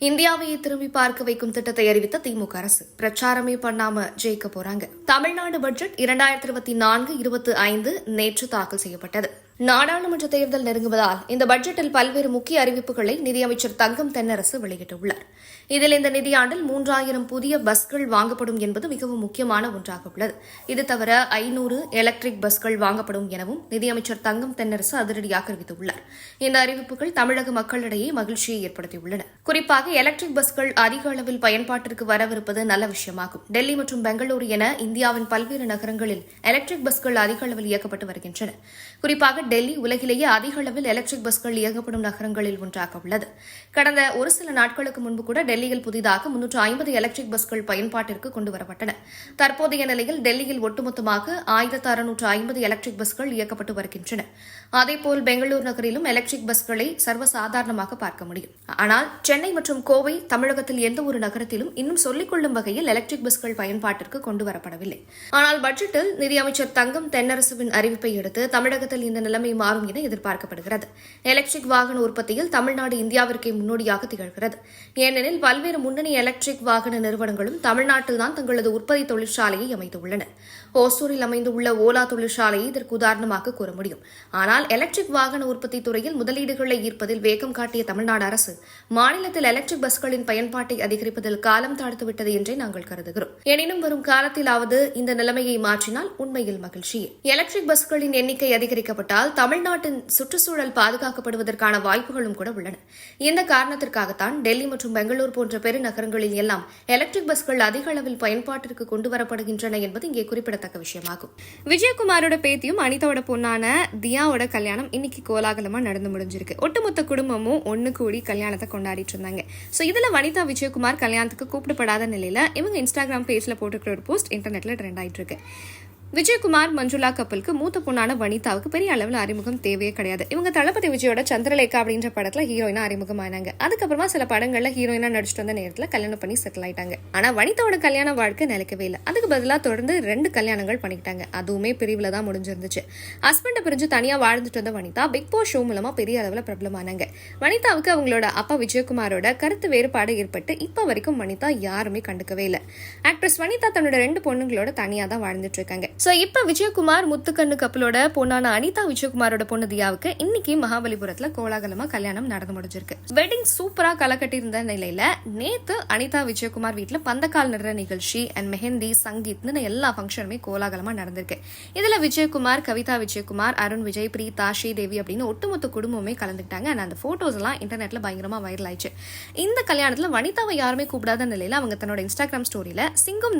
இந்தியாவையே திரும்பி பார்க்க வைக்கும் திட்டத்தை அறிவித்த திமுக அரசு. பிரச்சாரமே பண்ணாம ஜெயிக்க போறாங்க. தமிழ்நாடு பட்ஜெட் இரண்டாயிரத்தி இருபத்தி நான்கு இருபத்தி ஐந்து நேற்று தாக்கல் செய்யப்பட்டது. நாடாளுமன்ற தேர்தல் நெருங்குவதால் இந்த பட்ஜெட்டில் பல்வேறு முக்கிய அறிவிப்புகளை நிதியமைச்சர் தங்கம் தென்னரசு வெளியிட்டுள்ளார். இதில் இந்த நிதியாண்டில் மூன்றாயிரம் புதிய பஸ்கள் வாங்கப்படும் என்பது மிகவும் முக்கியமான ஒன்றாக உள்ளது. இது தவிர ஐநூறு எலக்ட்ரிக் பஸ்கள் வாங்கப்படும் எனவும் நிதியமைச்சர் தங்கம் தென்னரசு அதிரடியாக அறிவித்துள்ளார் இந்த அறிவிப்புகள் தமிழக மக்களிடையே மகிழ்ச்சியை ஏற்படுத்தியுள்ளன. குறிப்பாக எலக்ட்ரிக் பஸ்கள் அதிக அளவில் பயன்பாட்டிற்கு வரவிருப்பது நல்ல விஷயமாகும். டெல்லி மற்றும் பெங்களூரு என இந்தியாவின் பல்வேறு நகரங்களில் எலக்ட்ரிக் பஸ்கள் அதிக அளவில் இயக்கப்பட்டு வருகின்றன. குறிப்பாக டெல்லி உலகிலேயே அதிக அளவில் எலக்ட்ரிக் பஸ்கள் இயக்கப்படும் நகரங்களில் ஒன்றாக உள்ளது. கடந்த ஒரு சில நாட்களுக்கு முன்பு கூட டெல்லியில் புதிதாக முன்னூற்று ஐம்பது எலக்ட்ரிக் பஸ்கள் பயன்பாட்டிற்கு கொண்டுவரப்பட்டன தற்போதைய நிலையில் டெல்லியில் ஒட்டுமொத்தமாக ஆயிரத்து அறுநூற்று ஐம்பது எலக்ட்ரிக் பஸ்கள் இயக்கப்பட்டு வருகின்றன. அதேபோல் பெங்களூர் நகரிலும் எலக்ட்ரிக் பஸ்களை சர்வசாதாரணமாக பார்க்க முடியும். ஆனால் சென்னை மற்றும் கோவை தமிழகத்தில் எந்த ஒரு நகரத்திலும் இன்னும் சொல்லிக்கொள்ளும் வகையில் எலக்ட்ரிக் பஸ்கள் பயன்பாட்டிற்கு கொண்டுவரப்படவில்லை ஆனால் பட்ஜெட்டில் நிதியமைச்சர் தங்கம் தென்னரசுவின் அறிவிப்பை அடுத்து தமிழகத்தில் இந்த நிலை நிலைமை மாறும் என எதிர்பார்க்கப்படுகிறது. எலக்ட்ரிக் வாகன உற்பத்தியில் தமிழ்நாடு இந்தியாவிற்கே முன்னோடியாக திகழ்கிறது. ஏனெனில் பல்வேறு முன்னணி எலக்ட்ரிக் வாகன நிறுவனங்களும் தமிழ்நாட்டில்தான் தங்களது உற்பத்தி தொழிற்சாலையை அமைத்துள்ளன. ஓசூரில் அமைந்துள்ள ஓலா தொழிற்சாலையை இதற்கு உதாரணமாக கூற முடியும். ஆனால் எலக்ட்ரிக் வாகன உற்பத்தி துறையில் முதலீடுகளை ஈர்ப்பதில் வேகம் காட்டிய தமிழ்நாடு அரசு மாநிலத்தில் எலக்ட்ரிக் பஸ்களின் பயன்பாட்டை அதிகரிப்பதில் காலம் தாழ்த்துவிட்டது என்றே நாங்கள் கருதுகிறோம். எனினும் வரும் காலத்திலாவது இந்த நிலைமையை மாற்றினால் உண்மையில் மகிழ்ச்சியே. எலக்ட்ரிக் பஸ்களின் எண்ணிக்கை அதிகரிக்கப்பட்டால் தமிழ்நாட்டின் சுற்றுச்சூழல் பாதுகாக்கப்படுவதற்கான வாய்ப்புகளும் கூட உள்ளன. இந்த காரணத்திற்காகத்தான் டெல்லி மற்றும் பெங்களூர் போன்ற பெருநகரங்களில் எல்லாம் எலக்ட்ரிக் பஸ்கள் அதிக அளவில் பயன்பாட்டிற்கு கொண்டுவரப்படுகின்றன என்பது இங்கே குறிப்பிடத்தக்க விஷயமாகும். விஜயகுமாரோட பேத்தியும் அனிதாவோட பொண்ணான தியாவோட கல்யாணம் இன்னைக்கு கோலாகலமா நடந்து முடிஞ்சிருக்கு. ஒட்டுமொத்த குடும்பமும் ஒன்னு கூடி கல்யாணத்தை கொண்டாடிட்டு இருந்தாங்க. சோ இதுல வனிதா விஜயகுமார் கல்யாணத்துக்கு கூப்பிடப்படாத நிலையில இவங்க இன்ஸ்டாகிராம் பேஜ்ல போட்டுக்கிற ஒரு போஸ்ட் இன்டர்நெட்ல ட்ரெண்ட் ஆயிட்டு இருக்கு. விஜயகுமார் மஞ்சுளா கப்பலுக்கு மூத்த பொண்ணான வனிதாவுக்கு பெரிய அளவில் அறிமுகம் தேவையே கிடையாது. இவங்க தளபதி விஜயோட சந்திரலேகா அப்படின்ற படத்துல ஹீரோயினா அறிமுகமானாங்க அதுக்கப்புறமா சில படங்கள்ல ஹீரோயினா நடிச்சிட்டு வந்த நேரத்துல கல்யாணம் பண்ணி செட்டில் ஆயிட்டாங்க. ஆனா வனிதாவோட கல்யாண வாழ்க்கை நிலைக்கவே இல்லை. அதுக்கு பதிலாக தொடர்ந்து ரெண்டு கல்யாணங்கள் பண்ணிக்கிட்டாங்க. அதுவுமே பிரிவுல தான் முடிஞ்சிருந்துச்சு. ஹஸ்பண்டை பிரிஞ்சு தனியா வாழ்ந்துட்டு வந்த வனிதா பிக் பாஸ் ஷோ மூலமா பெரிய அளவில் பிரபலமானாங்க. வனிதாவுக்கு அவங்களோட அப்பா விஜயகுமாரோட கருத்து வேறுபாடு ஏற்பட்டு இப்ப வரைக்கும் வனிதா யாருமே கண்டுக்கவே இல்லை. ஆக்ட்ரஸ் வனிதா தன்னோட ரெண்டு பொண்ணுங்களோட தனியா தான் வாழ்ந்துட்டு இருக்காங்க. ஸோ இப்போ விஜயகுமார் முத்துக்கண்ணு கப்பலோட பொண்ணான அனிதா விஜயகுமாரோட பொண்ணு தியாவுக்கு இன்னைக்கு மகாபலிபுரத்தில் கோலாகலமாக கல்யாணம் நடந்து முடிஞ்சிருக்கு. வெட்டிங் சூப்பராக களை நிலையில் நேற்று நிலையில நேத்து அனிதா விஜயகுமார் வீட்டில் பந்தக்கால் நடுற நிகழ்ச்சி அண்ட் மெஹந்தி சங்கீத்னு எல்லா ஃபங்க்ஷனுமே கோலாகலமாக நடந்திருக்கு. இதில் விஜயகுமார் கவிதா விஜயகுமார் அருண் விஜய் பிரீதா ஸ்ரீதேவி அப்படின்னு ஒட்டுமொத்த குடும்பமே கலந்துக்கிட்டாங்க. அண்ட் அந்த ஃபோட்டோஸ்லாம் எல்லாம் பயங்கரமாக பயங்கரமா வைரல் ஆயிடுச்சு. இந்த கல்யாணத்தில் வனிதாவை யாருமே கூப்பிடாத நிலையில் அவங்க தன்னோட இன்ஸ்டாகிராம் ஸ்டோரியில் சிங்கம்